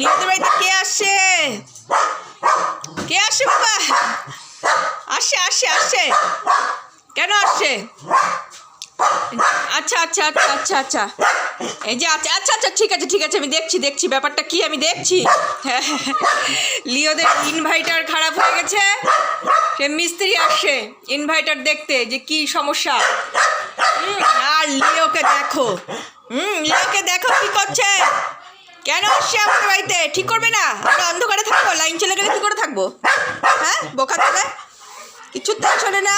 লিওদের বাড়িতে কে আসছে? কে আসছে বাবা? আসছে আসছে আসছে। কেন আসছে? আচ্ছা আচ্ছা আচ্ছা আচ্ছা আচ্ছা। এই যে আচ্ছা আচ্ছা আচ্ছা ঠিক আছে ঠিক আছে, আমি দেখছি দেখছি, ব্যাপারটা কি আমি দেখছি। হ্যাঁ লিওদের ইনভাইটার খারাপ হয়ে গেছে। সে মিস্ত্রি আসছে ইনভাইটার দেখতে, যে কি সমস্যা। আর লিওকে দেখো। হুম, লিওকে দেখো কি করছে? কেন আসছে আমাদের বাড়িতে? ঠিক করবে না? আমরা অন্ধকারে থাকব, লাইন চলে গেলে কি করে থাকব? হ্যাঁ? বোকা চলে কিছু তো শোনে না?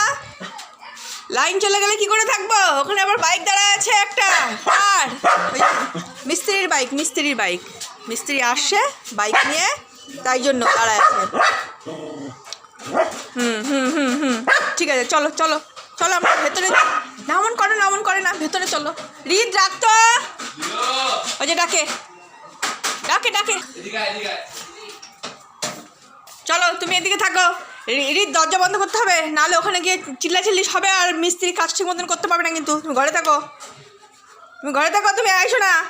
লাইন চলে গেলে কি করে থাকব? ওখানে আবার বাইক দাঁড়ায় আছে একটা। আর মিস্ত্রির বাইক মিস্ত্রির বাইক মিস্ত্রি আসছে বাইক নিয়ে, তাই জন্য দাঁড়ায় আছে। হুম হুম হুম হুম। ঠিক আছে, চলো চলো চলো আমরা ভেতরে। নামন করে নামন করে না, ভেতরে চলো। রিদ রাখতো ওই যে ডাকে। ডাকে ডাকে। চলো তুমি এদিকে থাকো। রিদ দরজা বন্ধ করতে হবে নাহলে ওখানে গিয়ে চিল্লাচিল্লি হবে আর মিস্ত্রি কাজ ঠিক মতন করতে পারবে না কিন্তু। তুমি ঘরে থাকো। তুমি ঘরে থাকো তুমি আইসো না।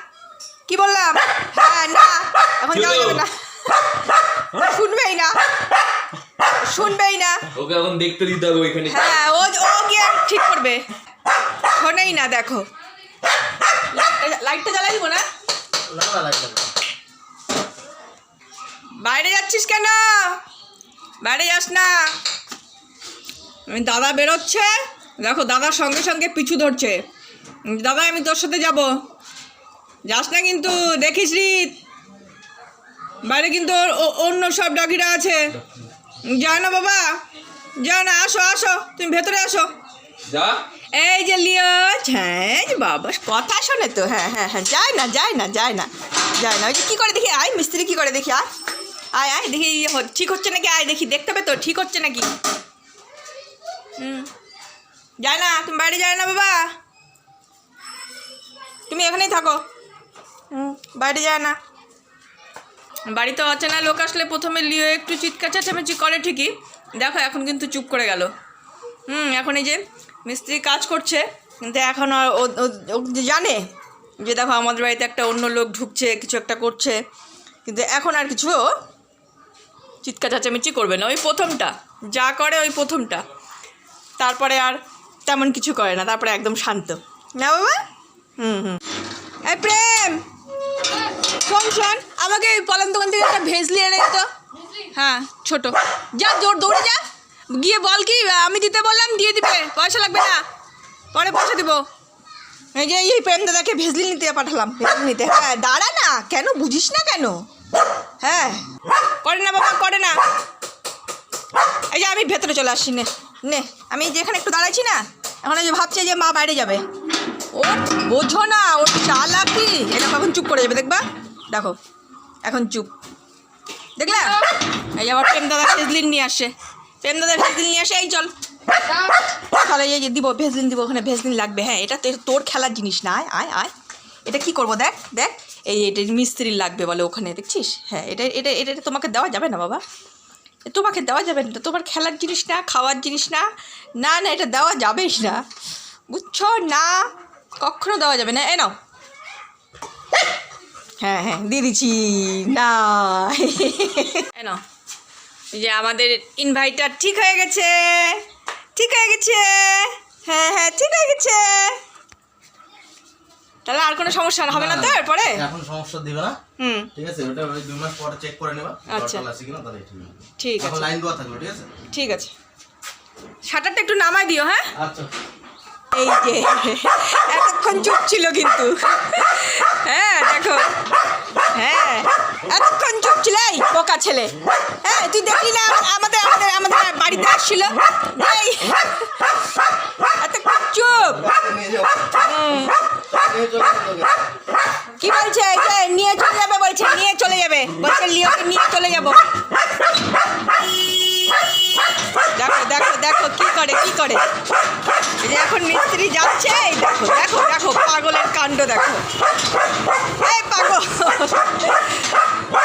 কি বললাম? হ্যাঁ না। এখন যাওয়া যাবে না। শুনবেই না। শুনবেই না। ওকে এখন দেখতে দিতে হবে ওইখানে। হ্যাঁ ও ও গিয়ে ঠিক করবে। শোনেই না দেখো। লাইটটা- জ্বালাই দিব না? না না বাইরে যাচ্ছিস কেন? বাইরে যাস না। আমি দাদা বেরোচ্ছে। দেখো দাদার সঙ্গে সঙ্গে পিছু ধরছে। দাদা আমি তোর সাথে যাব। যাস না কিন্তু দেখিস রিত। বাইরে কিন্তু অন্য সব ডগিরা আছে। যায় না বাবা। যাও না আসো আসো। তুমি ভেতরে আসো। এই যে লিও হ্যাঁ বাবা কথা শোনে তো। হ্যাঁ হ্যাঁ হ্যাঁ যায় না যায় না যায় না যায় না। ওই যে কী করে দেখি? আয় মিস্ত্রি কী করে দেখি আয়। আয় আয় দেখি ইয়ে ঠিক হচ্ছে নাকি? আয় দেখি দেখতে হবে তো ঠিক হচ্ছে নাকি? হুম। যায় না তুমি বাড়ি যায় না বাবা। তুমি এখানেই থাকো। হুম। বাইরে যায় না। বাড়িতে অচেনা লোক আসলে প্রথমে লিও একটু চিৎকার চেঁচামেচি করে ঠিকই। দেখো এখন কিন্তু চুপ করে গেল। হুম এখন এই যে মিস্ত্রি কাজ করছে কিন্তু এখন জানে যে দেখো আমাদের বাড়িতে একটা অন্য লোক ঢুকছে কিছু একটা করছে কিন্তু এখন আর কিছু চিৎকার চেঁচামেচি করবে না, ওই প্রথমটা, যা করে ওই প্রথমটা। তারপরে আর তেমন কিছু করে না, তারপরে একদম শান্ত। না বাবা? হুম হুম। প্রেম! শোন শোন, আমাকে ওই পলান দোকান থেকে একটা ভেজলি এনে দিত হ্যাঁ ছোট। যা, জোর, দৌড়ে যা। গিয়ে বল কি, আমি দিতে বললাম, দিয়ে দিবে। পয়সা লাগবে না। পরে পয়সা দিব। এই যে, এই প্রেম দাদাকে ভেজলি নিতে পাঠালাম, ভেজলি নিতে। হ্যাঁ দাঁড়া না, কেন বুঝিস না কেন? হ্যাঁ। করে না বাবা, করে না। এই যে আমি ভেতরে চলে আসছি, নে নে। আমি যেখানে একটু দাঁড়াইছি না, এখন যে ভাবছে যে মা বাইরে যাবে। ওর বোঝো না, ওর চালাকি। এটা এখন চুপ করে যাবে, দেখবা? দেখো, এখন চুপ। দেখলা? এই আবার প্রেম দাদা ভেজলিন নিয়ে আসে। প্রেম দাদা ভেজলিন নিয়ে আসে, এই চল। তাহলে এই যে দিব, ভেজলিন দিব, ওখানে ভেজলিন লাগবে। হ্যাঁ এটা তোর খেলার জিনিস না। আয় আয় আয়। এটা কি করব? দেখ দেখ। এই এটা মিস্ত্রি লাগবে বলে ওখানে, দেখছিস? হ্যাঁ এটা এটা এটা তোমাকে দেওয়া যাবে না বাবা। তোমাকে দেওয়া যাবে না তোমার খেলার জিনিস না, খাওয়ার জিনিস না না না, এটা দেওয়া যাবেই না। বুঝছ? না, কখনো দেওয়া যাবে না। এ নাও। হ্যাঁ হ্যাঁ দিয়ে দিচ্ছি। না। নাও। যে আমাদের ইনভাইটার ঠিক হয়ে গেছে। ঠিক হয়ে গেছে। হ্যাঁ হ্যাঁ ঠিক হয়ে গেছে। তাহলে আর কোনো সমস্যা হবে না তো এরপরে? এখন সমস্যা দিবে না। হুম। ঠিক আছে ওটা ওই দুই মাস পরে চেক করে নেবা আচ্ছা। আছে কিনা তাহলে ঠিক আছে। এখন লাইন দেওয়া থাকল ঠিক আছে? ঠিক আছে। শাটারটা একটু নামাই দিও হ্যাঁ? আচ্ছা। এই যে এতক্ষণ চুপ ছিল কিন্তু। হ্যাঁ দেখো। হ্যাঁ এতক্ষণ চুপ ছিল এই পোকা ছেলে। হ্যাঁ তুই দেখলি না আমাদের আমাদের আমাদের বাড়িতে আসছিল? এই এতক্ষণ চুপ নিয়ে যাও হুম, নিয়ে চলে যাও কি বলছে? যে, নিয়ে চলে যাবে বলছে, নিয়ে চলে যাবে। বলছে, লিওকে নিয়ে চলে যাব। দেখো দেখো দেখো, কি করে কি করে? এখন মিস্ত্রি যাচ্ছে দেখো দেখো দেখো, পাগলের কাণ্ড দেখো। এই পাগল।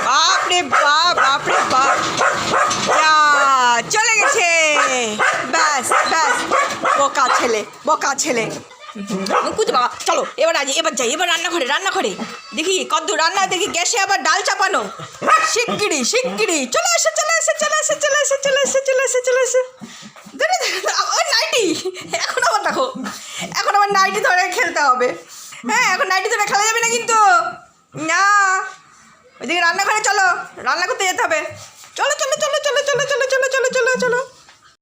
বাপ রে বাপ। বাপ রে বাপ চলে গেছে। ব্যাস ব্যাস। বোকা ছেলে বোকা ছেলে। মুকুত বাবা, চলো, এবার আজ এবার যাই, এবার রান্নাঘরে রান্নাঘরে। দেখি কত রান্না, দেখি গ্যাসে আবার ডাল চাপানো। শিগগিরি শিগগিরি চলে এসে চলে এসে চলে এসে চলে এসে চলে এসে চলে এসে চলে এসে। নাইটি। এখন আবার দেখো, এখন আবার নাইটি ধরে খেলতে হবে। হ্যাঁ এখন নাইটি ধরে খেলা যাবে না কিন্তু। না। ওইদিকে রান্নাঘরে চলো, রান্না করতে যেতে হবে। চলো চলো চলো চলো চলো চলো চলো চলো চলো চলো।